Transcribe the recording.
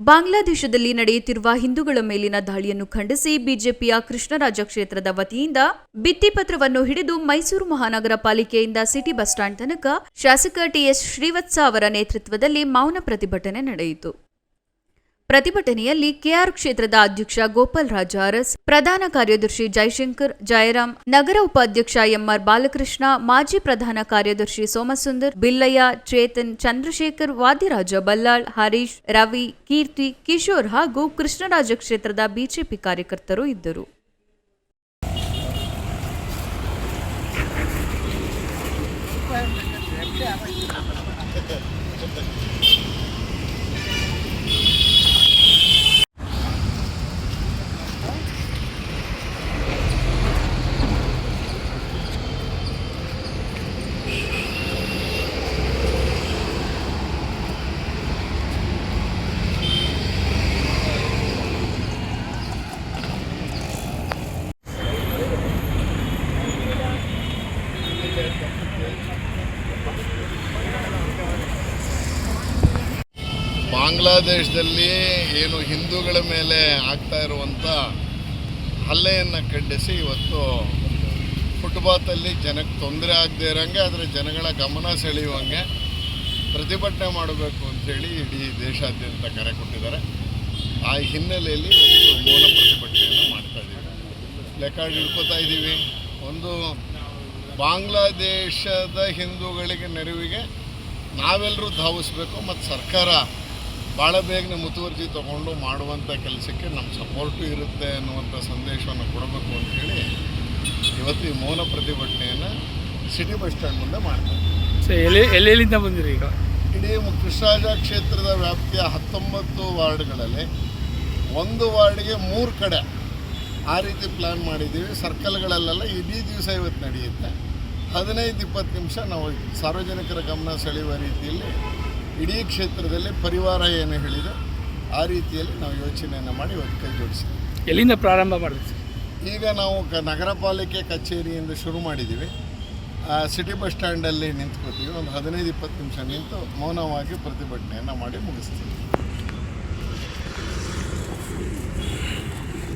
ಬಾಂಗ್ಲಾದೇಶದಲ್ಲಿ ನಡೆಯುತ್ತಿರುವ ಹಿಂದೂಗಳ ಮೇಲಿನ ದಾಳಿಯನ್ನು ಖಂಡಿಸಿ ಬಿಜೆಪಿಯ ಕೃಷ್ಣರಾಜ ಕ್ಷೇತ್ರದ ವತಿಯಿಂದ ಭಿತ್ತಿಪತ್ರವನ್ನು ಹಿಡಿದು ಮೈಸೂರು ಮಹಾನಗರ ಪಾಲಿಕೆಯಿಂದ ಸಿಟಿ ಬಸ್ ಸ್ಟ್ಯಾಂಡ್ ತನಕ ಶಾಸಕ ಟಿಎಸ್ ಶ್ರೀವತ್ಸ ಅವರ ನೇತೃತ್ವದಲ್ಲಿ ಮೌನ ಪ್ರತಿಭಟನೆ ನಡೆಯಿತು. ಪ್ರತಿಭಟನೆಯಲ್ಲಿ ಕೆಆರ್ ಕ್ಷೇತ್ರದ ಅಧ್ಯಕ್ಷ ಗೋಪಾಲ್ ರಾಜ ಅರಸ್ ಪ್ರಧಾನ ಕಾರ್ಯದರ್ಶಿ ಜೈಶಂಕರ್, ಜಯರಾಮ್, ನಗರ ಉಪಾಧ್ಯಕ್ಷ ಎಂಆರ್ ಬಾಲಕೃಷ್ಣ, ಮಾಜಿ ಪ್ರಧಾನ ಕಾರ್ಯದರ್ಶಿ ಸೋಮಸುಂದರ್, ಬಿಲ್ಲಯ್ಯ, ಚೇತನ್, ಚಂದ್ರಶೇಖರ್ ವಾದ್ಯರಾಜ ಬಲ್ಲಾಳ್, ಹರೀಶ್, ರವಿ, ಕೀರ್ತಿ, ಕಿಶೋರ್ ಹಾಗೂ ಕೃಷ್ಣರಾಜ ಕ್ಷೇತ್ರದ ಬಿಜೆಪಿ ಕಾರ್ಯಕರ್ತರು ಇದ್ದರು. ಬಾಂಗ್ಲಾದೇಶದಲ್ಲಿ ಏನು ಹಿಂದೂಗಳ ಮೇಲೆ ಆಗ್ತಾ ಇರುವಂಥ ಹಲ್ಲೆಯನ್ನು ಖಂಡಿಸಿ ಇವತ್ತು ಫುಟ್ಪಾತಲ್ಲಿ ಜನಕ್ಕೆ ತೊಂದರೆ ಆಗದೆ ಇರೋಂಗೆ, ಆದರೆ ಜನಗಳ ಗಮನ ಸೆಳೆಯುವಂಗೆ ಪ್ರತಿಭಟನೆ ಮಾಡಬೇಕು ಅಂಥೇಳಿ ಇಡೀ ದೇಶಾದ್ಯಂತ ಕರೆ ಕೊಟ್ಟಿದ್ದಾರೆ. ಆ ಹಿನ್ನೆಲೆಯಲ್ಲಿ ಒಂದು ಮೂಲ ಪ್ರತಿಭಟನೆಯನ್ನು ಮಾಡ್ತಾ ಇದ್ದೀವಿ. ಲೆಕ್ಕ ಹಿಡ್ಕೋತಾ ಇದ್ದೀವಿ. ಒಂದು ಬಾಂಗ್ಲಾದೇಶದ ಹಿಂದೂಗಳಿಗೆ ನೆರವಿಗೆ ನಾವೆಲ್ಲರೂ ಧಾವಿಸ್ಬೇಕು ಮತ್ತು ಸರ್ಕಾರ ಭಾಳ ಬೇಗನೆ ಮುತುವರ್ಜಿ ತಗೊಂಡು ಮಾಡುವಂಥ ಕೆಲಸಕ್ಕೆ ನಮ್ಮ ಸಪೋರ್ಟು ಇರುತ್ತೆ ಅನ್ನುವಂಥ ಸಂದೇಶವನ್ನು ಕೊಡಬೇಕು ಅಂತ ಹೇಳಿ ಇವತ್ತು ಈ ಮೌನ ಪ್ರತಿಭಟನೆಯನ್ನು ಸಿಟಿ ಬಸ್ ಸ್ಟ್ಯಾಂಡ್ ಮುಂದೆ ಮಾಡ್ತಾರೆ. ಎಲ್ಲಿ ಎಲ್ಲೆಲ್ಲಿಂದ ಬಂದಿರಿ ಈಗ? ಇಡೀ ಕೃಷ್ಣರಾಜ ಕ್ಷೇತ್ರದ ವ್ಯಾಪ್ತಿಯ ಹತ್ತೊಂಬತ್ತು ವಾರ್ಡ್ಗಳಲ್ಲಿ ಒಂದು ವಾರ್ಡ್ಗೆ ಮೂರು ಕಡೆ ಆ ರೀತಿ ಪ್ಲ್ಯಾನ್ ಮಾಡಿದ್ದೀವಿ. ಸರ್ಕಲ್ಗಳಲ್ಲೆಲ್ಲ ಇಡೀ ದಿವಸ ಇವತ್ತು ನಡೆಯುತ್ತೆ. ಹದಿನೈದು ಇಪ್ಪತ್ತು ನಿಮಿಷ ನಾವು ಸಾರ್ವಜನಿಕರ ಗಮನ ಸೆಳೆಯುವ ರೀತಿಯಲ್ಲಿ ಇಡೀ ಕ್ಷೇತ್ರದಲ್ಲಿ ಪರಿವಾರ ಏನು ಹೇಳಿದೆ ಆ ರೀತಿಯಲ್ಲಿ ನಾವು ಯೋಚನೆಯನ್ನು ಮಾಡಿ ಇವತ್ತು ಕೈ ಜೋಡಿಸಿದ್ದೀವಿ ಎಲ್ಲಿಂದ ಪ್ರಾರಂಭ ಮಾಡಿದ್ವಿ ಈಗ ನಾವು ಕ ನಗರ ಪಾಲಿಕೆ ಕಚೇರಿಯಿಂದ ಶುರು ಮಾಡಿದ್ದೀವಿ. ಆ, ಸಿಟಿ ಬಸ್ ಸ್ಟ್ಯಾಂಡಲ್ಲಿ ನಿಂತ್ಕೋತೀವಿ ಒಂದು ಹದಿನೈದು ಇಪ್ಪತ್ತು ನಿಮಿಷ ನಿಂತು ಮೌನವಾಗಿ ಪ್ರತಿಭಟನೆಯನ್ನು ಮಾಡಿ ಮುಗಿಸ್ತೀವಿ.